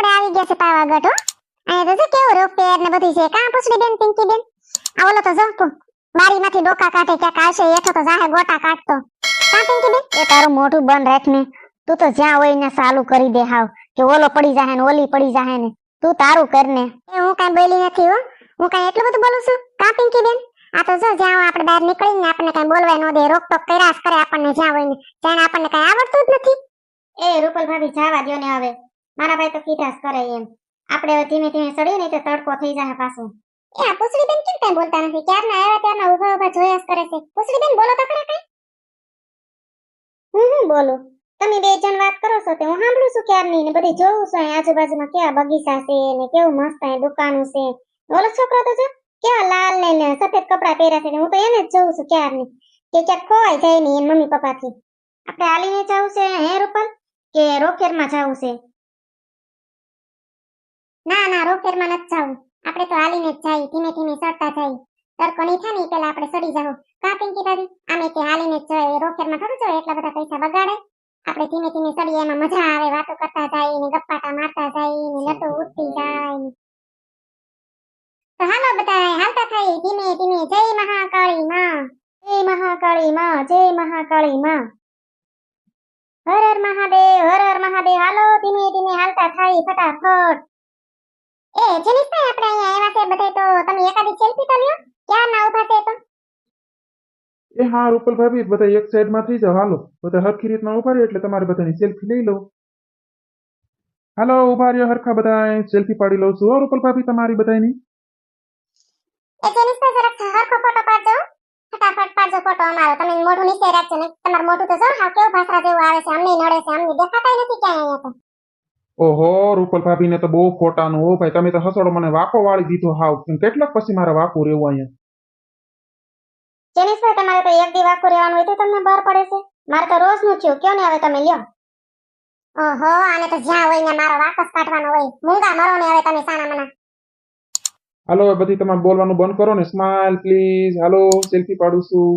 આપણે આવી ગયા છે પાવાગઢ હો. અહીંયા તો કેવું રૂપ ને બધી છે. કાં પૂછડી બેન પિંકી બેન? આ ઓલો તો જો બારીમાંથી ડોકા કાઢે ક્યાંક આવશે એઠો તો જાહે ગોટા કાઢતો. કાં પિંકી બેન? એ તારું મોઢું બંધ રાખ ને. તું તો જ્યાં હોય ને ચાલુ કરી દે હાવ. કે ઓલો પડી જાહે ને ઓલી પડી જાહે ને. તું તારું કર ને. એ હું કાંઈ બોલી નથી હો. હું કાંઈ એટલું બધું બોલું છું? કાં પિંકી બેન? આ તો જો જ્યાં આપણે બહાર નીકળીને આપણને કઈ બોલવા ન દે. રોકટોક કર્યા કરે આપણને જ્યાં હોય ને. ત્યાં આપણને કઈ આવડતું જ નથી. એ રૂપલ ભાભી જવા દ્યો ને હવે. મારા ભાઈ તો કીધા કરે એમ. આપણે ધીમે ધીમે ચડીએ ને તો તડકો થઈ જાય પાછું. એ આ પૂછડી બેન કેમ કઈ બોલતા નથી? ક્યારના આવ્યા ત્યારના ઊભા ઊભા જોયા કરે છે. પૂછડી બેન બોલો તો ખરા કઈ? હું હું બોલું? તમે બે જણ વાત કરો છો તે હું સાંભળું છું ક્યારની ને બધી જોઉં છું અહીં આજુબાજુમાં કેવા બગીચા છે ને કેવું મસ્ત અહીં દુકાનો છે. ઓલો છોકરો તો જો, કેવા લાલ ને સફેદ કપડા પહેર્યા છે હું તો એને જ જોઉં છું ક્યારની? કે ક્યાંક ખોવાઈ જાય એ મમ્મી પપ્પાથી. આપણે હાલીને જવું છે હે રૂપલ? કે રોકેરમાં જવું છે? ના ના, રોકેરમાં નથી જવું આપણે તો હાલીને જ જઈએ, ધીમે ધીમે ચડતા જઈએ. તડકો નહીં થાય ને પેલા આપણે ચડી જાવ કા પિંકી ભાભી આમે તે હાલીને જ જોઈએ, રોકેરમાં થોડું જોઈએ, એટલા બધા પૈસા બગાડે. આપણે ધીમે ધીમે ચડીએ એમાં મજા આવે, વાતો કરતા જાય ને ગપ્પાટા મારતા જાય ને લતો ઉઠતી જાય. તો હાલો બધા હાલતા થઈ ધીમે ધીમે. જય મહાકાળી માં જય મહાકાળી માં જય મહાકાળી માં હર હર મહાદેવ, હર હર મહાદેવ. હાલો, ધીમે ધીમે હાલતા થાય ફટાફટ. એ જેનિસભાઈ આપણે અહીંયા આવ્યા છે બધે તો તમે એકાદી સેલ્ફી તો લ્યો. ક્યાં ના ઊભા છે તો? એ હા રૂપલ ભાભી બધા એક સાઈડમાં થઈ જાવ હાલો બધા હરખી રીતના ઊભા રહ્યો એટલે તમારે બધાની સેલ્ફી લઈ લો હાલો ઊભા રહ્યો હરખા બધા સેલ્ફી પાડી લઉં છું. હો રૂપલ ભાભી તમારી બધાની એ જેનિસભાઈ જરાક હરખો ફોટો પાડજો. ફટાફટ પાડજો ફોટો અમારો. તમે મોઢું નીચે રાખજો ને. તમારું મોઢું તો જો હા કેવું ભાસરા જેવું આવે છે. અમને નડે છે અમને દેખાતાય નથી ક્યાંય અહીંયા તો. ઓહો રૂપલ ભાભીને તો બહુ ખોટાનું. હો ભાઈ તમે તો હસડો મને વાકો વાળી દીધો હાવ. કેટલાક પછી મારે વાકું રહેવું અહીંયા? જેનિસભાઈ તમારે તો એક દી વાકું રહેવાનું હોય તો તમને બહાર પડે છે. મારે તો રોજનું થયું. કયો ને હવે તમે લ્યો. ઓહો આને તો જ્યાં હોય ને મારો વાપસ કાઢવાનો હોય. મૂંગા મરો ને હવે તમે સાના મના. હાલો બધી તમારે બોલવાનું બંધ કરો ને. સ્માઇલ પ્લીઝ હાલો સેલ્ફી પાડું છું.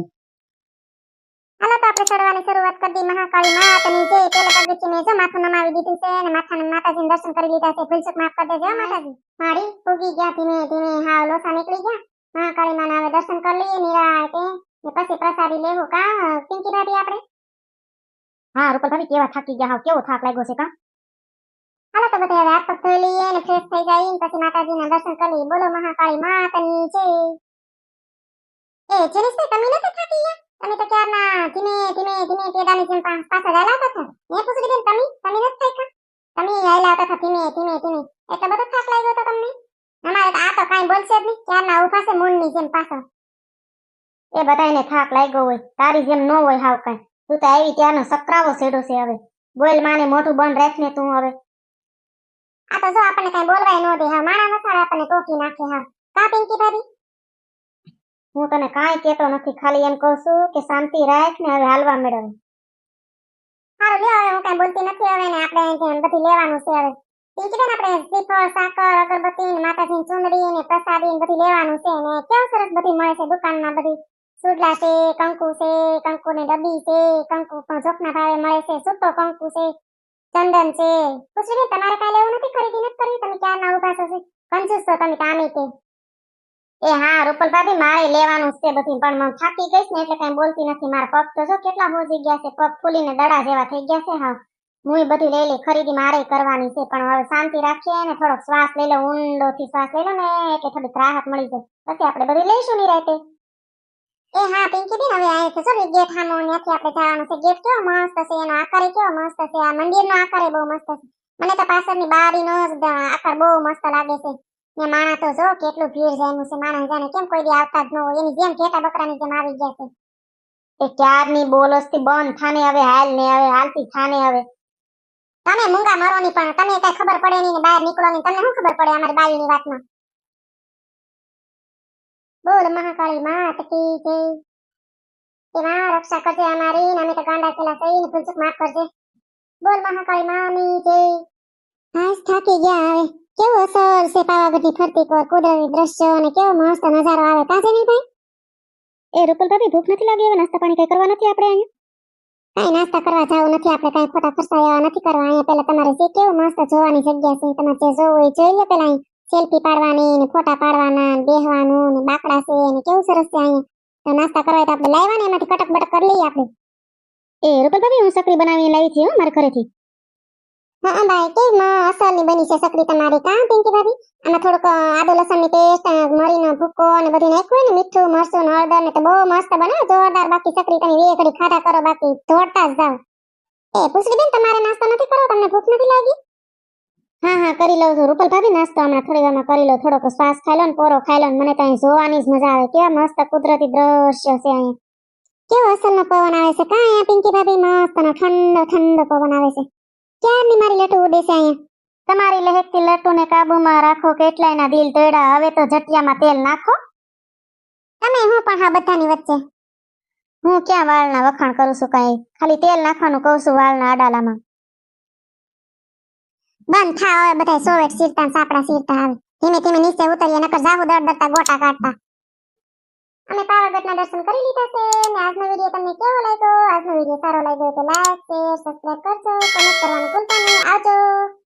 ચડવાની શરૂઆત કરી દી મહાકાળી માતાની જય. પેલા પગથી મેં જો માથું નમાવી દીધું છે અને માથાને માતાજીને દર્શન કરી લીધા છે. ભૂલચૂક માફ કરી દેજો માતાજી. મારી ઉગી ગયા ધીમે ધીમે. હાવ લોસા નીકળી ગયા. મહાકાળી માના હવે દર્શન કરી લઈએ નિરાતે. ને પછી પ્રસાદી લેવું કા? પિંકી ભાભી આપણે? હા રૂપલ ભાભી કેવા થાકી ગયા? હાવ કેવો થાક લાગ્યો છે કા? હાલો તો બધા હવે હાથ ધોઈ લઈએ ને ફ્રેશ થઈ જઈએ પછી માતાજીના દર્શન કરી લઈએ. બોલો મહાકાળી માતાની જય. એ જેનિસભાઈ તમે નથી થાકી ગયા? તમે તો ક્યારના ધીમે ધીમે ધીમે પેડાની જેમ પાછા ચાલાતા હતા. મેં પૂછડી બેન તમે તમે નથી થાક્યા તમે હાલાતા હતા, ધીમે ધીમે ધીમે. એટલો બધો થાક લાગ્યો તો તમને? અમારે તો આ તો કાંઈ બોલશે જ નહીં. ક્યારના ઊભા છે મૂળની જેમ પાછળ. એ બધાને થાક લાગ્યો હોય. તારી જેમ ન હોય હાવ કાંઈ. તું તો આવી ત્યારનો સકરાવો સેડો છે હવે. બોલ, માને મોટું બંધ રાખને તું હવે. આ તો જો આપણને કાંઈ બોલવાય ન દે હા માણા મસાલા આપણને ટોકી નાખે હા કા પિંકી ભાભી? હું તને કાંઈ કહેતો નથી, ખાલી એમ કહું છું કે શાંતિ રાખ ને હવે હાલવા મેળવ. સારું લે હવે હું કાંઈ બોલતી નથી હવે ને, આપણે અહીંથી બધી લેવાનું છે હવે. બેન આપણે શ્રીફળ, સાકર, અગરબત્તી ને માતાજીની ચુંદડી ને પ્રસાદી ને બધી લેવાનું છે ને, કેવું સરસ બધી મળે છે દુકાનમાં બધી. સુડલા છે, કંકુ છે કંકુ ની ડબ્બી છે, કંકુ પણ જોખના ભાવે મળે છે, સૂકો કંકુ છે, ચંદન છે. પૂછવી તમારે કાંઈ લેવું નથી ખરીદી, નથી કરવી તમે ક્યારના ઊભા છો? કંજૂસ છો તમે કામે તે એ હા રૂપલ મારે લેવાનું છે બધું, પણ હું થાકી ગઈ ને એટલે કઈ બોલતી નથી. મારા પગ તો જો કેટલા હોજી ગયા છે, પગ ફૂલીને દડા જેવા થઈ ગયા છે હા હું બધી લઈ ખરીદી, મારે કરવાની છે, પણ હવે શાંતિ રાખીએ ને, થોડોક શ્વાસ લઈ લો ઊંડો થી શ્વાસ લઈ લો ને, એટલે થોડીક રાહત મળી જાય. પછી આપણે બધું લઈશું ની રાતે. એ હા પિંકી બેન હવે અહીંથી જો ગેટ સામો ત્યાંથી આપણે જવાનું છે. ગેટ કેવો મસ્ત છે, એનો આકાર કેવો મસ્ત છે, આ મંદિરનો આકાર બહુ મસ્ત છે. મને તો પાછળની બારીનો આકાર બહુ મસ્ત લાગે છે. ને માણા તો જો કેટલું ભીડ છે માણસ જાણે કેમ કોઈ દી આવતા જ ન હોય. એની જેમ ઘેટા બકરાની જેમ આવી ગયા છે. એ ક્યારની બોલસથી બંધ થાને હવે હાલ ને હવે હાલતી થાને હવે. તમે મૂંગા મરો પણ તમે કઈ ખબર પડે નહીં બહાર નીકળો તમને શું ખબર પડે અમારી બાયુની વાતમાં? બોલ મહાકાળી માત કી જય. કે માં રક્ષા કરજે અમારી, ને અમે તો ગાંડા કેલા છે ને માફ કરજે. બોલ મહાકાળી માની જય. હાસ થાકી ગયા હવે. કેવું અસર છે પાવાગઢની ફરતી કોર કુદરતી દ્રશ્ય અને કેવો મસ્ત નજારો આવે. કાજે નહીં ભાઈ? એ રૂપલ ભાભી ભૂખ નથી લાગી હવે નાસ્તા પાણી કઈ કરવા નથી આપણે અહીંયા? કઈ નાસ્તા કરવા જાવ નથી આપણે કઈ ફોટા એવા નથી કરવા. અહીંયા પેલા તમારે જે કેવું મસ્ત જોવાની જગ્યા છે તમારે જે જોવું હોય એ જોઈ લે અહીં. સેલ્ફી પાડવાની ને ફોટા પાડવાના ને બેહવાનું ને બાકડા છે ને કેવું સરસ છે અહીંયા. તો નાસ્તા કરવા તો આપણે લાવ્યા ને એમાંથી કટક બટક કરી લઈએ આપણે. એ રૂપલ ભાભી હું સકરી બનાવીને લાવી છું મારા ઘરેથી. હા ભાઈ કેવી મ- અસલની બની છે સકડી તમારી કા, પિંકી ભાભી? આમાં થોડુંક આદુ લસણની પેસ્ટ મરીનો ભૂકો અને બધું નાખ્યું ને, મીઠું, મરચું, ને હળદર ને, તો બહુ મસ્ત બને. જોરદાર બાકી સકડી તમે બે ઘડી ખાધા કરો, બાકી દોડતા જ જાવ એ, પૂછડી બેન, તમારે નાસ્તો નથી કરો તમને ભૂખ નથી લાગી? હા હા, કરી લઉં છું. રૂપલ ભાભી, નાસ્તો હમણાં થોડી વારમાં કરી લો થોડોક શ્વાસ ખાઈ લો ને, પોરો ખાઈ લો મને તો જોવાની જ મજા આવે. કેવા મસ્ત કુદરતી દ્રશ્ય છે અહીં કેવો અસલનો પવન આવે છે કા પિંકી ભાભી? મસ્ત ઠંડો ઠંડો પવન આવે છે. ક્યારની મારી લટુ ઉડે છે તમારી લહેકતી લટુને કાબુમાં રાખો કેટલાયના દિલ તોડ્યા હવે તો જટિયામાં તેલ નાખો. તમે હું પણ હા બધાની વચ્ચે? હું ક્યાં વાળના વખાણ કરું છું કઈ? ખાલી તેલ નાખવાનું કહું છું વાળના અડાલામાં. બંધ થા હવે બધા સોવેટ સીરતા સાપડા સીરતા આવે. ધીમે ધીમે નીચે ઉતરીએ, નકર જાહુ દર દરતા ગોટા કાઢતા. અમે પાવાગઢના દર્શન કરી લીધા છે અને આજનો વીડિયો તમને કેવો લાગ્યો? આજનો વીડિયો સારો લાગ્યો તો લાઈક, શેર, સબસ્ક્રાઇબ કરજો. કમેન્ટ કરવાનું ભૂલતા નહીં. આવજો.